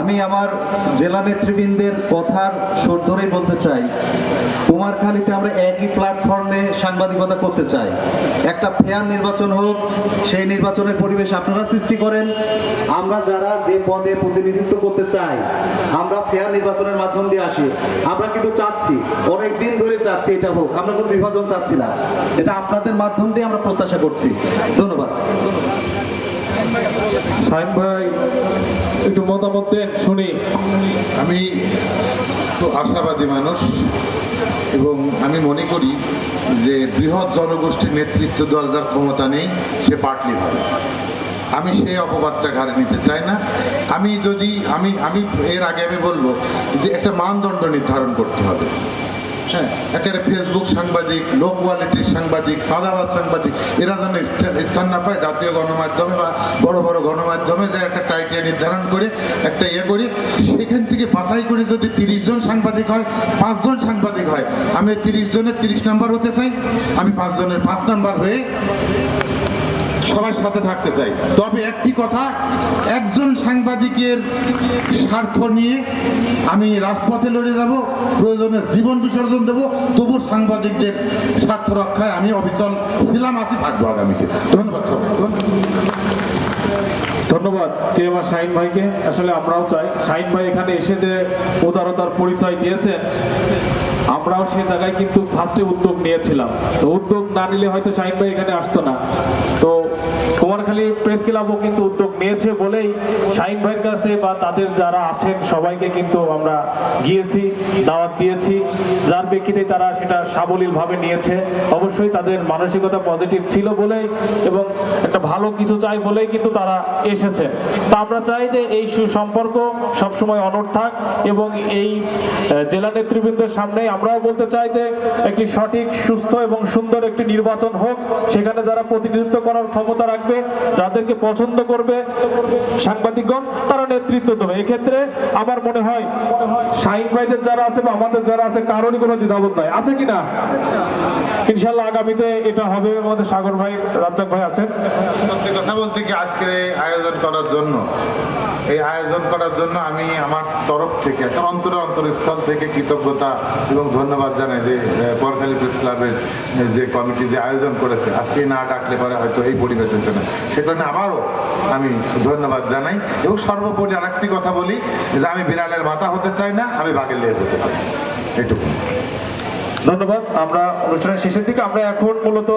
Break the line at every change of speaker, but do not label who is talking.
আমি আমার জেলা নেতৃবৃন্দের কথার সুর ধরেই বলতে চাই, কুমারখালীতে আমরা একই প্ল্যাটফর্মে সাংবাদিকতা করতে চাই। একটা ফেয়ার নির্বাচন হোক, সেই নির্বাচনের পরিবেশ আপনারা সৃষ্টি করেন। আমরা যারা যে পদে প্রতিনিধিত্ব করতে চাই, আমরা ফেয়ার নির্বাচনের মাধ্যম দিয়ে আসি। আমরা কিন্তু চাচ্ছি অনেক দিন ধরে চাচ্ছি এটা হোক, আমরা কোনো বিভাজন চাচ্ছি না। এটা আপনাদের মাধ্যম দিয়ে আমরা প্রত্যাশা করছি। ধন্যবাদ।
ভাই একটু মতামত দেন, শুনি।
আমি তো আশাবাদী মানুষ এবং আমি মনে করি যে বৃহৎ জনগোষ্ঠীর নেতৃত্ব দেওয়ার যার ক্ষমতা নেই, সে পাটলি হবে আমি সেই অপবাদটা ঘাড়ে নিতে চাই না। আমি যদি, আমি আমি এর আগে আমি বলব যে একটা মানদণ্ড নির্ধারণ করতে হবে। হ্যাঁ একেবারে ফেসবুক সাংবাদিক লো কোয়ালিটির সাংবাদিক সাদাবাদ সাংবাদিক, এরা যেন স্থান- না পায়, জাতীয় গণমাধ্যমে বা বড় বড় গণমাধ্যমে যে একটা ক্রাইটেরিয়া নির্ধারণ করে, একটা ইয়ে করি, সেখান থেকে বাছাই করে যদি তিরিশ জন সাংবাদিক হয় পাঁচজন সাংবাদিক হয়, আমি তিরিশ জনের তিরিশ নাম্বার হতে চাই, আমি পাঁচজনের পাঁচ নাম্বার হয়ে সবার সাথে থাকতে চাই। তবে একটি কথা, একজন সাংবাদিকের স্বার্থ নিয়ে আমি রাজপথে লড়ে যাব, প্রয়োজনে জীবন বিসর্জন দেব, তবু সাংবাদিকদের স্বার্থ রক্ষায় আমি অবিচল ছিলাম, আছি, থাকব আগামীতে। ধন্যবাদ
ধন্যবাদ। কে আমার শাহিন ভাইকে? আসলে আমরাও চাই। শাহিন ভাই এখানে এসে যে উদারতার পরিচয় দিয়েছেন, আমরাও সে জায়গায় কিন্তু ফার্স্টে উদ্যোগ নিয়েছিলাম। তো উদ্যোগ না নিলে হয়তো শাহিন ভাই এখানে আসতো না। তো কুমারখালী প্রেস ক্লাবও কিন্তু উদ্যোগ নিয়েছে বলেই শাহিন ভাইয়ের কাছে বা তাদের যারা আছেন সবাইকে কিন্তু আমরা গিয়েছি, দাওয়াত দিয়েছি। যার প্রেক্ষিতে তারা সেটা সাবলীলভাবে নিয়েছে। অবশ্যই তাদের মানসিকতা পজিটিভ ছিল বলেই এবং একটা ভালো কিছু চাই বলেই কিন্তু তারা এসেছে। তা আমরা চাই যে এই সুসম্পর্ক সবসময় অনড় থাক এবং এই জেলা নেতৃবৃন্দের সামনে আমরাও বলতে চাই যে একটি সঠিক, সুস্থ এবং সুন্দর একটি নির্বাচন হোক। সেখানে যারা প্রতিনিধিত্ব করার ক্ষমতা রাখবে, যাদেরকে পছন্দ করবে সাংবাদিকগণ, তারা নেতৃত্ব দেবে। এক্ষেত্রে আমার মনে হয় শাহিন ভাইদের যারা আছে বা আমাদের যারা আছে, কারোরই কোনো দ্বিধাবোধ নয় আছে কি না? ইনশাল্লাহ আগামীতে এটা হবে আমাদের সাগর ভাই, রাজ্জাক ভাই আছেন।
সত্যি কথা বলতে কি আজকের এই আয়োজন করার জন্য, এই আয়োজন করার জন্য আমি আমার তরফ থেকে একটা অন্তরে অন্তরস্থল থেকে কৃতজ্ঞতা এবং ধন্যবাদ জানাই যে বরখালী প্রেস ক্লাবের যে কমিটি যে আয়োজন করেছে। আজকে না ডাকলে পরে হয়তো এই পরিবেশ হতো না। সে কারণে আবারও আমি ধন্যবাদ জানাই এবং সর্বোপরি আরেকটি কথা বলি, যে আমি বিড়ালের মাথা হতে চাই না, আমি বাঘের লেজ হতে চাই। এটুকু
ধন্যবাদ আমরা অনুষ্ঠানের শেষের দিকে আমরা এখন মূলত